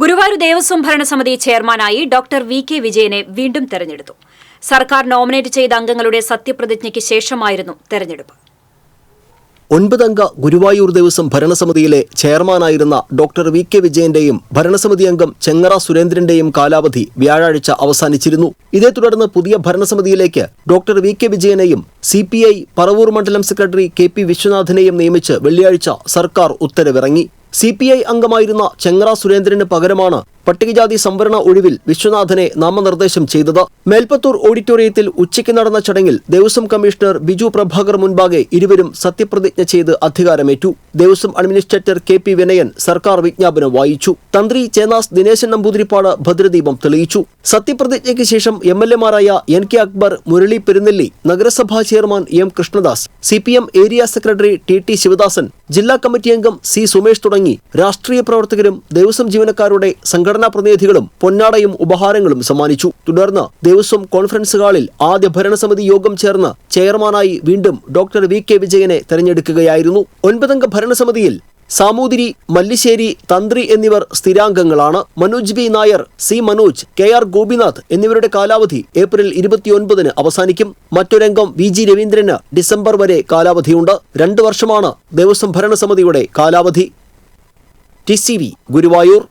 ഗുരുവായൂർ ദേവസ്വം ഭരണസമിതി ചെയർമാനായി doctor V K വിജയനെ വീണ്ടും തെരഞ്ഞെടുത്തു. സർക്കാർ നോമിനേറ്റ് ചെയ്ത അംഗങ്ങളുടെ സത്യപ്രതിജ്ഞയ്ക്ക് ശേഷമായിരുന്നു തെരഞ്ഞെടുപ്പ്. ഒൻപതംഗ ഗുരുവായൂർ ദേവസ്വം ഭരണസമിതിയിലെ ചെയർമാനായിരുന്ന ഡോക്ടർ വി കെ വിജയന്റെയും ഭരണസമിതി അംഗം ചെങ്ങറ സുരേന്ദ്രന്റെയും കാലാവധി വ്യാഴാഴ്ച അവസാനിച്ചിരുന്നു. ഇതേ തുടർന്ന് പുതിയ ഭരണസമിതിയിലേക്ക് ഡോക്ടർ വി കെ വിജയനെയും സി പി ഐ പറവൂർ മണ്ഡലം സെക്രട്ടറി കെ പി വിശ്വനാഥിനെയും നിയമിച്ച് വെള്ളിയാഴ്ച സർക്കാർ ഉത്തരവിറങ്ങി. സി പി ഐ അംഗമായിരുന്ന ചെങ്ങറ സുരേന്ദ്രന് പകരമാണ് പട്ടികജാതി സംവരണ ഒഴിവിൽ വിശ്വനാഥനെ നാമനിർദ്ദേശം ചെയ്തത്. മേൽപ്പത്തൂർ ഓഡിറ്റോറിയത്തിൽ ഉച്ചയ്ക്ക് നടന്ന ചടങ്ങിൽ ദേവസ്വം കമ്മീഷണർ ബിജു പ്രഭാകർ മുൻപാകെ ഇരുവരും സത്യപ്രതിജ്ഞ ചെയ്ത് അധികാരമേറ്റു. Devaswom administrator K P Vinayan സർക്കാർ വിജ്ഞാപനം വായിച്ചു. തന്ത്രി ചേനാസ് ദിനേശൻ നമ്പൂതിരിപ്പാട് ഭദ്രദീപം തെളിയിച്ചു. സത്യപ്രതിജ്ഞയ്ക്ക് ശേഷം എം എൽ എമാരായ എൻ കെ അക്ബർ മുരളി പെരുന്നെല്ലി നഗരസഭാ chairman M Krishnadas C area secretary T T Sivadasan ജില്ലാ കമ്മിറ്റി അംഗം സി സുമേഷ് തുടങ്ങി. രാഷ്ട്രീയ പ്രവർത്തകരും ദേവസ്വം ജീവനക്കാരുടെ സംഘടനാ പ്രതിനിധികളും പൊന്നാടയും ഉപഹാരങ്ങളും സമ്മാനിച്ചു. തുടർന്ന് ദേവസ്വം കോൺഫറൻസ് ഹാളിൽ ആദ്യ ഭരണസമിതി യോഗം ചേർന്ന് ചെയർമാനായി വീണ്ടും ഡോക്ടർ വി കെ വിജയനെ തെരഞ്ഞെടുക്കുകയായിരുന്നു. ഒൻപതംഗ ഭരണസമിതിയിൽ സാമൂതിരി മല്ലിശ്ശേരി തന്ത്രി എന്നിവർ സ്ഥിരാംഗങ്ങളാണ്. Manoj B Nair C Manoj K R Gopinath എന്നിവരുടെ കാലാവധി ഏപ്രിൽ ഇരുപത്തിയൊൻപതിന് അവസാനിക്കും. മറ്റൊരംഗം വി ജി രവീന്ദ്രന് ഡിസംബർ വരെ കാലാവധിയുണ്ട്. രണ്ടു വർഷമാണ് ദേവസ്വം ഭരണസമിതിയുടെ കാലാവധി. T C V Guruvayur.